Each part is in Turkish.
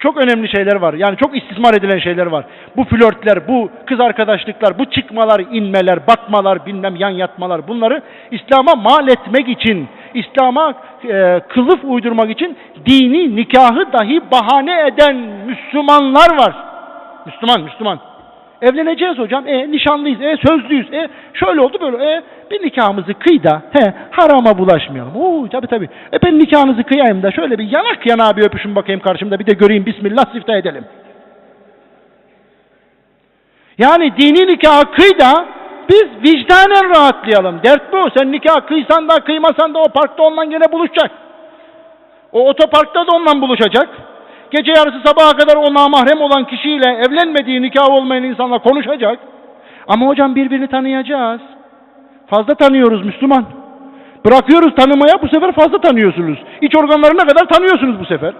çok önemli şeyler var. Yani çok istismar edilen şeyler var. Bu flörtler, bu kız arkadaşlıklar, bu çıkmalar, inmeler, bakmalar, bilmem yan yatmalar bunları İslam'a mal etmek için, İslam'a e, kılıf uydurmak için dini nikahı dahi bahane eden Müslümanlar var. Müslüman, Müslüman. Evleneceğiz hocam. E nişanlıyız. E sözlüyüz. E şöyle oldu böyle. E bir nikahımızı kıy da he harama bulaşmayalım. Oo tabii tabii. E ben nikahınızı kıyayım da şöyle bir yanak yana bir öpüşün bakayım karşımda bir de göreyim bismillah siftah edelim. Yani dini nikahı kıy da biz vicdanen rahatlayalım. Dert bu. Sen nikah kıysan da kıymasan da o parkta ondan gene buluşacak. O otoparkta da ondan buluşacak. Gece yarısı sabaha kadar o namahrem olan kişiyle evlenmediği nikah olmayan insanla konuşacak. Ama hocam birbirini tanıyacağız. Fazla tanıyoruz Müslüman. Bırakıyoruz tanımaya bu sefer fazla tanıyorsunuz. İç organlarına kadar tanıyorsunuz bu sefer.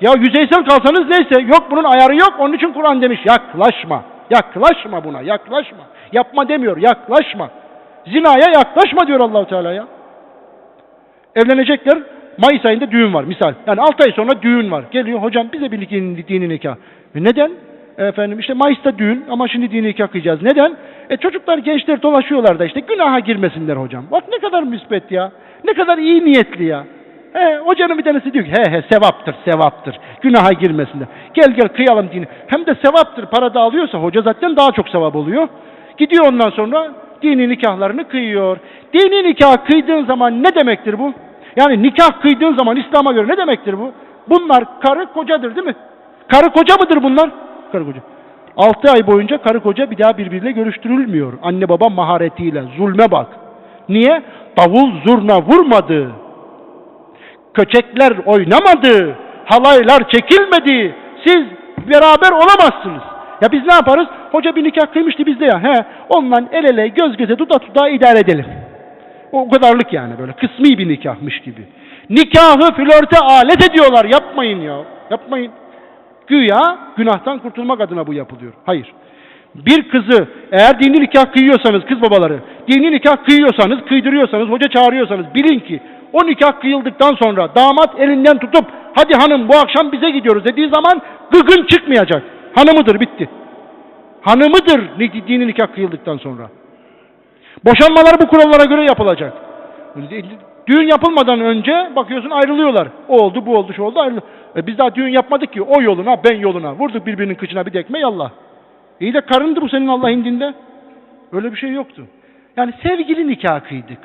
Ya yüzeysel kalsanız neyse yok bunun ayarı yok onun için Kur'an demiş yaklaşma. Yaklaşma buna yaklaşma. Yapma demiyor yaklaşma. Zinaya yaklaşma diyor Allahu Teala ya. Evlenecekler Mayıs ayında düğün var misal. Yani 6 ay sonra düğün var. Geliyor hocam bize bir dini, nikah. E neden? Efendim işte Mayıs'ta düğün ama şimdi dini nikah kıyacağız. Neden? E çocuklar gençler dolaşıyorlar da işte günaha girmesinler hocam. Bak ne kadar müspet ya. Ne kadar iyi niyetli ya. He, hocanın bir tanesi diyor ki he he sevaptır sevaptır. Günaha girmesinler. Gel gel kıyalım dini. Hem de sevaptır para da alıyorsa hoca zaten daha çok sevap oluyor. Gidiyor ondan sonra dini nikahlarını kıyıyor. Dini nikah kıydığın zaman ne demektir bu? Yani nikah kıydığın zaman İslam'a göre ne demektir bu? Bunlar karı kocadır değil mi? Karı koca mıdır bunlar? Karı koca. 6 ay boyunca karı koca bir daha birbiriyle görüştürülmüyor. Anne baba maharetiyle. Zulme bak. Niye? Davul zurna vurmadı. Köçekler oynamadı. Halaylar çekilmedi. Siz beraber olamazsınız. Ya biz ne yaparız? Hoca bir nikah kıymıştı bizde ya. He, ondan el ele göz göze duda duda idare edelim. O kadarlık yani böyle kısmi bir nikahmış gibi. Nikahı flörte alet ediyorlar. Yapmayın ya. Yapmayın. Güya günahtan kurtulmak adına bu yapılıyor. Hayır. Bir kızı eğer dini nikah kıyıyorsanız kız babaları, dini nikah kıyıyorsanız, kıydırıyorsanız, hoca çağırıyorsanız bilin ki o nikah kıyıldıktan sonra damat elinden tutup hadi hanım bu akşam bize gidiyoruz dediği zaman gıgın çıkmayacak. Hanımıdır bitti. Hanımıdır dini nikah kıyıldıktan sonra. Boşanmalar bu kurallara göre yapılacak. Düğün yapılmadan önce bakıyorsun ayrılıyorlar. O oldu, bu oldu, şu oldu ayrılıyor. E biz daha düğün yapmadık ki. O yoluna, ben yoluna. Vurduk birbirinin kıçına bir dekme yallah. İyi de karındı bu senin Allah indinde. Öyle bir şey yoktu. Yani sevgili nikah kıydık.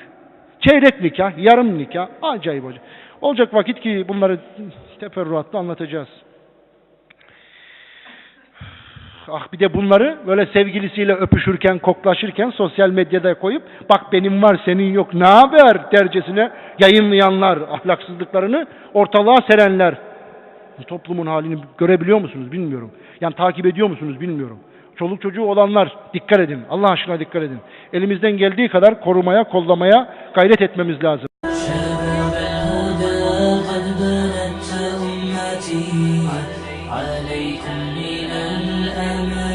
Çeyrek nikah, yarım nikah. Acayip hocam. Olacak vakit ki bunları teferruatla anlatacağız. Ah bir de bunları böyle sevgilisiyle öpüşürken, koklaşırken sosyal medyada koyup bak benim var senin yok ne haber dercesine yayınlayanlar, ahlaksızlıklarını ortalığa serenler. Bu toplumun halini görebiliyor musunuz bilmiyorum. Yani takip ediyor musunuz bilmiyorum. Çoluk çocuğu olanlar dikkat edin. Allah aşkına dikkat edin. Elimizden geldiği kadar korumaya, kollamaya gayret etmemiz lazım. عليكم من الأمان.